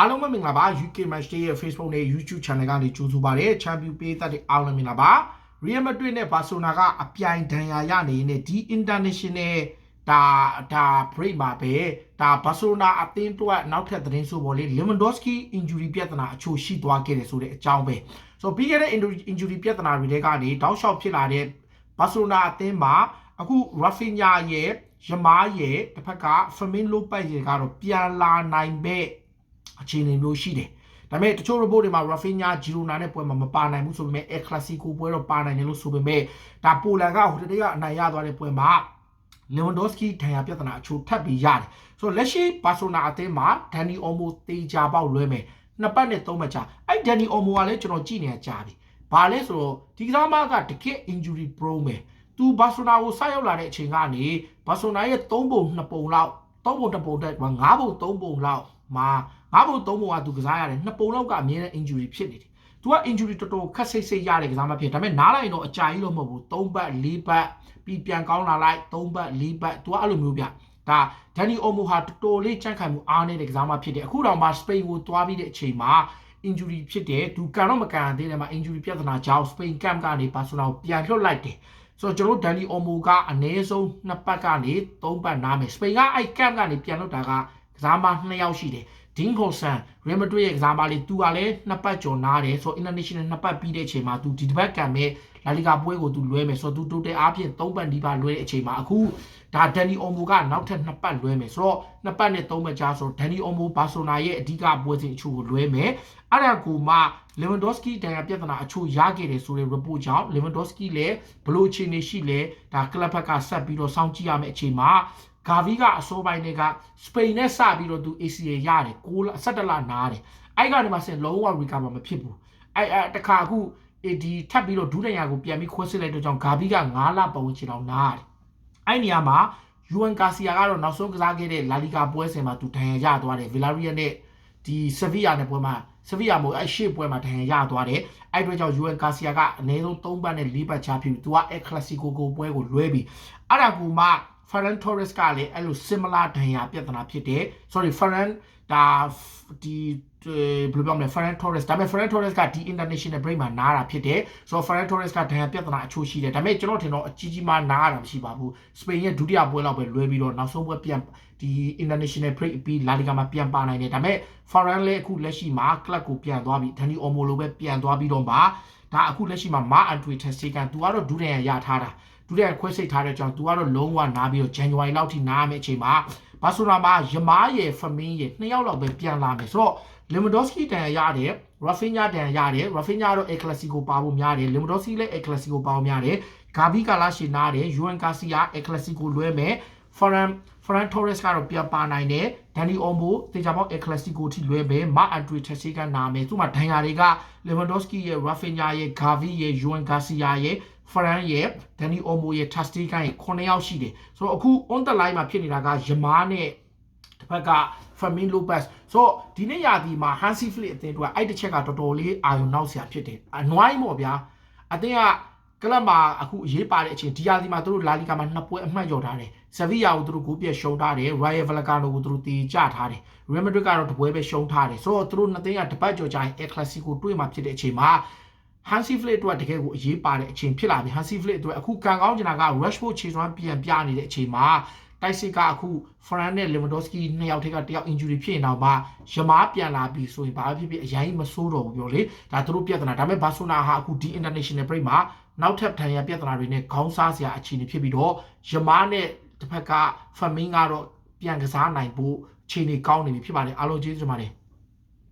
အားလုံးပဲမင်္ဂလာပါ UK Match Day ရဲ့ Facebook နဲ့ YouTube Channel ကနေကြိုဆိုပါရစေ။ Champion ပေးသက်တဲ့အားလုံးမင်္ဂလာပါ။ Real Madrid နဲ့ Barcelona ကအပြိုင်ဒဏ်ရာရနေနေဒီ International ဒါဒါ break မှာပဲဒါ Barcelona အသင်းတို့ကနောက်ထပ်သတင်းဆိုပေါ်လေ Lewandowski injury ပြဿနာအချို့ရှိသွားခဲ့တယ်ဆိုတဲ့အကြောင်းပဲ။ဆိုပြီးခဲ့တဲ့ injury ပြဿနာတွေထဲကနေတောက်လျှောက်ဖြစ်လာတဲ့ Barcelona အသင်းမှာအခု Rafinha ရဲ့ယမားရဲ့တစ်ဖက်က Fermin Lopez ရဲ့ကတော့ပြန်လာနိုင်မဲ့ အခြေအနေမျိုးရှိတယ်။ဒါပေမဲ့တချို့ report တွေမှာ Rafinha Girona နဲ့ပွဲမှာမပါနိုင်ဘူးဆိုပေမဲ့ El Clasico ပွဲတော့ပါနိုင်တယ်လို့ဆိုပေမဲ့ဒါပိုလန်ကဟိုတည်းကအနိုင်ရသွားတဲ့ပွဲမှာ Lewandowski ဒဏ်ရာပြဿနာအချို့ထပ်ပြီးရတယ်။ဆိုတော့လက်ရှိ Barcelona အသင်းမှာ Dani Olmo တေချာပေါက်လွဲမယ်။နှစ်ပတ်နဲ့သုံးပတ်ကြာအဲ့ Dani Olmo ကလည်းကျွန်တော်ကြည့်နေရကြာပြီ။ဘာလဲဆိုတော့ဒီကစားမကတကယ့် injury prone ပဲ။ तू ဘာဆိုနာကိုဆက်ရောက်လာတဲ့အချိန်ကနေဘာဆိုနာရဲ့3ပုံ2ပုံလောက်3ပုံ2ပုံတက်5ပုံ3ပုံလောက် မှာငါးပုံသုံးပုံကသူကစားရတယ်နှစ်ပုံလောက်ကအမြဲတမ်း injury ဖြစ်နေတယ်။ तू က injury တော်တော်ခက်စိတ်စိတ်ရတယ်ကစားမဖြစ်ဒါပေမဲ့နားလိုက်တော့အကြာကြီးလို့မဟုတ်ဘူး၃ပတ်၄ပတ်ပြီးပြန်ကောင်းလာလိုက်၃ပတ်၄ပတ် तू ကအဲ့လိုမျိုးပြဒါဒန်နီအိုမိုဟာတော်တော်လေးကြံ့ခိုင်မှုအားနည်းတဲ့ကစားမဖြစ်တယ်အခုတောင်မှ Spain ကိုသွားပြီးတဲ့အချိန်မှာ injury ဖြစ်တယ်သူကန်တော့မကန်သေးတယ်မှာ injury ပြဿနာကြောင့် Spain camp ကနေ Barcelona ကိုပြန်လွှတ်လိုက်တယ်ဆိုတော့ကျွန်တော်ဒန်နီအိုမိုကအနည်းဆုံး2ပတ်ကနေ3ပတ်နားမယ်စပိန်ကအဲ့ camp ကနေပြန်လွတ်တာက ကစားမ2ယောက်ရှိတယ်ဒင်းခိုဆန်ရီမက်ဒရစ်ရဲ့ကစားမလေးသူကလည်း2ပတ်ကျော်နားတယ်ဆိုတော့ international 2ပတ်ပြီးတဲ့အချိန်မှာသူဒီတစ်ပတ်ကန်မဲ့လာလီဂါပွဲကိုသူလွဲမယ်ဆိုတော့သူတိုတယ်အားဖြင့်3ပတ်ဒီပါလွဲတဲ့အချိန်မှာအခုဒါဒန်နီအော်မိုကနောက်ထပ်2ပတ်လွဲမယ်ဆိုတော့2ပတ်နဲ့3ပတ်ကြာဆိုတော့ဒန်နီအော်မိုဘာဆိုနာရဲ့အဓိကပွဲစဉ်အချို့ကိုလွဲမယ်အဲ့ဒါကိုမှ Lewandowski တန်ရာပြဿနာအချို့ရခဲ့တယ်ဆိုတဲ့ report ကြောင့် Lewandowski လည်းဘလို့အခြေအနေရှိလဲဒါကလပ်ဘက်ကဆက်ပြီးတော့စောင့်ကြည့်ရမယ့်အချိန်မှာ ဂါဗီကအစိုးပိုင်းတွေကစပိန်နဲ့စပြီးတော့သူ ACA ရတယ်6လ17လနားတယ်အဲ့ကနေမှဆင်လုံးဝ recover မဖြစ်ဘူးအဲ့အဲ့တခါအခုဒီထပ်ပြီးတော့ဒူးတန်ရာကိုပြန်ပြီးခွဲစစ်လိုက်တော့ကြောင့်ဂါဗီက9လပတ်ဝန်းကျင်လောက်နားတယ်အဲ့နေရာမှာယူအန်ကာစီယာကတော့နောက်ဆုံးကစားခဲ့တဲ့လာလီဂါပွဲစဉ်မှာသူဒဏ်ရာရသွားတယ်ဗီလာရီယယ်နဲ့ဒီဆဗီယာနဲ့ပွဲမှာဆဗီယာမို့အဲ့ရှေ့ပွဲမှာဒဏ်ရာရသွားတယ်အဲ့အတွက်ကြောင့်ယူအန်ကာစီယာကအနည်းဆုံး3ပတ်နဲ့4ပတ်ချဖြစ်ပြီးသူကအဲ့ကလစီကိုကိုပွဲကိုလွဲပြီးအဲ့ဒါကူမှ Ferran Torres ကလည်းအဲ့လို similar ဒဏ်ရာပြဿနာဖြစ်တယ် sorry Ferran ဒါဒီဘယ်လိုပြောမလဲ Ferran Torres ဒါပေမဲ့ Ferran Torres ကဒီ international break မှာနားတာဖြစ်တယ်ဆိုတော့ Ferran Torres ကဒဏ်ရာပြဿနာအချို့ရှိတယ်ဒါပေမဲ့ကျွန်တော်ထင်တော့အကြီးကြီးမှနားတာမရှိပါဘူးစပိန်ရဲ့ဒုတိယပွဲလောက်ပဲလွဲပြီးတော့နောက်ဆုံးပွဲပြန်ဒီ international break ပြီး La Liga မှာပြန်ပါနိုင်တယ်ဒါပေမဲ့ Ferran လည်းအခုလက်ရှိမှာ club ကိုပြန်သွားပြီးဒန်နီအော်မိုလိုပဲပြန်သွားပြီးတော့မှဒါအခုလက်ရှိမှာမာအန်ထွေတက်စတီကန်သူကတော့ဒုတိယရထားတာ ဒုတိယခွဲစိတ်ထားတဲ့ကြောင့်သူကတော့လုံးဝနားပြီးတော့ January လောက်ထိနားမယ့်အချိန်မှာဘာဆိုနာမှာယမားရဲ့ဖမင်းရဲ့နှစ်ယောက်လောက်ပဲပြန်လာမယ်ဆိုတော့ Lewandowski တန်ရတယ် Rafinha တန်ရတယ် Rafinha တော့ El Clasico ပါဖို့များတယ် Lewandowski လည်း El Clasico ပါဖို့များတယ် Gavi ကလာရှိနားတယ် Juan Garcia El Clasico လွဲမယ် Ferran Ferran Torres ကတော့ပြန်ပါနိုင်တယ် Dani Olmo တေချာပေါက် El Clasico ထိလွဲမယ် Marc Andre ter Stegen နာမယ်သူ့မှာဒဏ်ရာတွေက Lewandowski ရဲ့ Rafinha ရဲ့ Gavi ရဲ့ Juan Garcia ရဲ့ Ferran ရဲ့ Dani Olmo ရဲ့ ter Stegen ရဲ့9ယောက်ရှိတယ်ဆိုတော့အခု on the line မှာဖြစ်နေတာကယမားနဲ့တစ်ဖက်က Fermin Lopez ဆိုတော့ဒီနေ့ရာသီမှာ Hansi Flick အသင်းတို့ကအဲ့တစ်ချက်ကတော်တော်လေးအာရုံနောက်ဆရာဖြစ်တယ်အနွိုင်းပေါ့ဗျာအသင်းကကလပ်မှာအခုအရေးပါတဲ့အချိန်ဒီရာသီမှာသူတို့လာလီဂါမှာနှစ်ပွဲအမှတ်ကျော်ထားတယ်။ဆဗီယာကိုသူတို့ဂိုးပြတ်ရှုံးထားတယ်။ Rayo Vallecano ကိုသူတို့တီကျထားတယ်။ Real Madrid ကတော့တပွဲပဲရှုံးထားတယ်။ဆိုတော့သူတို့နှစ်သင်းကတပတ်ကျော်ကြာရင် El Clasico တွေ့မှာဖြစ်တဲ့အချိန်မှာ Hansi Flick တို့ကတကယ်ကိုအရေးပါတဲ့အချိန်ဖြစ်လာပြီ Hansi Flick တို့အခုကန်ကောင်းကျင်တာက Rashford ခြေစွမ်းပြန်ပြနေတဲ့အချိန်မှာတိုက်စစ်ကအခု Ferran နဲ့ Lewandowski နှစ်ယောက်ထက်ကတယောက် injury ဖြစ်နေတော့မှယမားပြန်လာပြီဆိုရင်ဘာဖြစ်ဖြစ်အရင်မဆိုးတော့ဘူးပြောလေဒါသူတို့ပြဿနာဒါပေမဲ့ Barcelona ဟာအခုဒီ international break မှာနောက်ထပ်ထန်ရပြဿနာတွေနဲ့ခေါင်းစားစရာအခြေအနေဖြစ်ပြီးတော့ယမားနဲ့တစ်ဖက်က Fermin ကတော့ပြန်ကစားနိုင်ဖို့အခြေအနေကောင်းနေပြီဖြစ်ပါတယ်အားလုံးကျေးဇူးတင်ပါတယ်